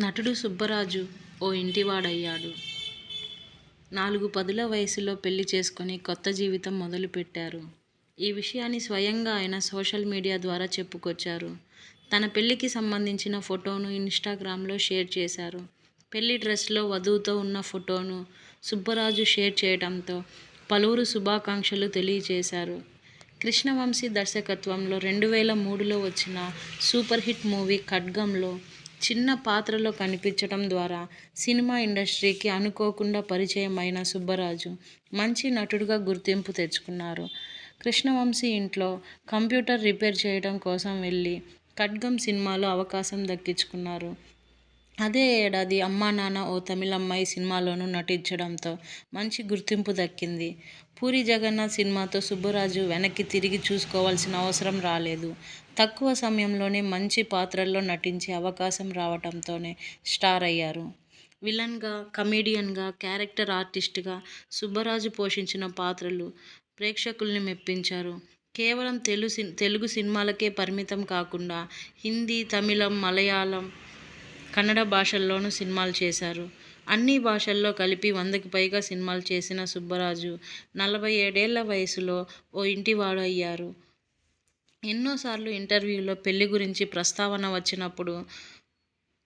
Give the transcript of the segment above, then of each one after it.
నటుడు సుబ్బరాజు ఓ ఇంటివాడయ్యాడు. నాలుగు పదుల వయసులో పెళ్ళి చేసుకుని కొత్త జీవితం మొదలుపెట్టారు. ఈ విషయాన్ని స్వయంగా ఆయన సోషల్ మీడియా ద్వారా చెప్పుకొచ్చారు. తన పెళ్ళికి సంబంధించిన ఫోటోను ఇన్స్టాగ్రామ్లో షేర్ చేశారు. పెళ్ళి డ్రెస్లో వధువుతో ఉన్న ఫోటోను సుబ్బరాజు షేర్ చేయడంతో పలువురు శుభాకాంక్షలు తెలియజేశారు. కృష్ణవంశీ దర్శకత్వంలో రెండు వేల మూడులో వచ్చిన సూపర్ హిట్ మూవీ 'ఖడ్గం'లో చిన్న పాత్రలో కనిపించడం ద్వారా సినిమా ఇండస్ట్రీకి అనుకోకుండా పరిచయం అయిన సుబ్బరాజు మంచి నటుడుగా గుర్తింపు తెచ్చుకున్నారు. కృష్ణవంశీ ఇంట్లో కంప్యూటర్ రిపేర్ చేయడం కోసం వెళ్ళి 'ఖడ్గం' సినిమాలో అవకాశం దక్కించుకున్నారు. అదే ఏడాది 'అమ్మానాన్న ఓ తమిళమ్మాయి' సినిమాలోనూ నటించడంతో మంచి గుర్తింపు దక్కింది. పూరి జగన్నాథ్ సినిమాతో సుబ్బరాజు వెనక్కి తిరిగి చూసుకోవాల్సిన అవసరం రాలేదు. తక్కువ సమయంలోనే మంచి పాత్రల్లో నటించే అవకాశం రావటంతోనే స్టార్ అయ్యారు. విలన్గా, కమెడియన్గా, క్యారెక్టర్ ఆర్టిస్ట్గా సుబ్బరాజు పోషించిన పాత్రలు ప్రేక్షకుల్ని మెప్పించారు. కేవలం తెలుగు సినిమాలకే పరిమితం కాకుండా హిందీ, తమిళం, మలయాళం, కన్నడ భాషల్లోనూ సినిమాలు చేశారు. అన్ని భాషల్లో కలిపి వందకి పైగా సినిమాలు చేసిన సుబ్బరాజు నలభై ఏడేళ్ళ వయసులో ఓ ఇంటివాడు అయ్యారు. ఎన్నోసార్లు ఇంటర్వ్యూలో పెళ్ళి గురించి ప్రస్తావన వచ్చినప్పుడు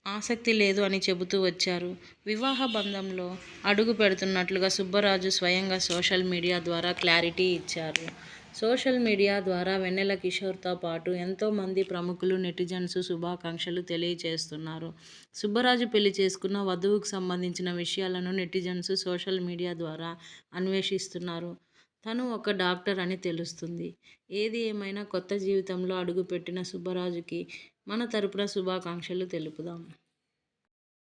ఆసక్తి లేదు అని చెబుతూ వచ్చారు. వివాహ బంధంలో అడుగు పెడుతున్నట్లుగా సుబ్బరాజు స్వయంగా సోషల్ మీడియా ద్వారా క్లారిటీ ఇచ్చారు. సోషల్ మీడియా ద్వారా వెన్నెల కిషోర్తో పాటు ఎంతోమంది ప్రముఖులు, నెటిజన్స్ శుభాకాంక్షలు తెలియజేస్తున్నారు. సుబ్బరాజు పెళ్ళి చేసుకున్న వధువుకు సంబంధించిన విషయాలను నెటిజన్స్ సోషల్ మీడియా ద్వారా అన్వేషిస్తున్నారు. తను ఒక డాక్టర్ అని తెలుస్తుంది. ఏది ఏమైనా కొత్త జీవితంలో అడుగుపెట్టిన సుబ్బరాజుకి మన తరపున శుభాకాంక్షలు తెలుపుదాం.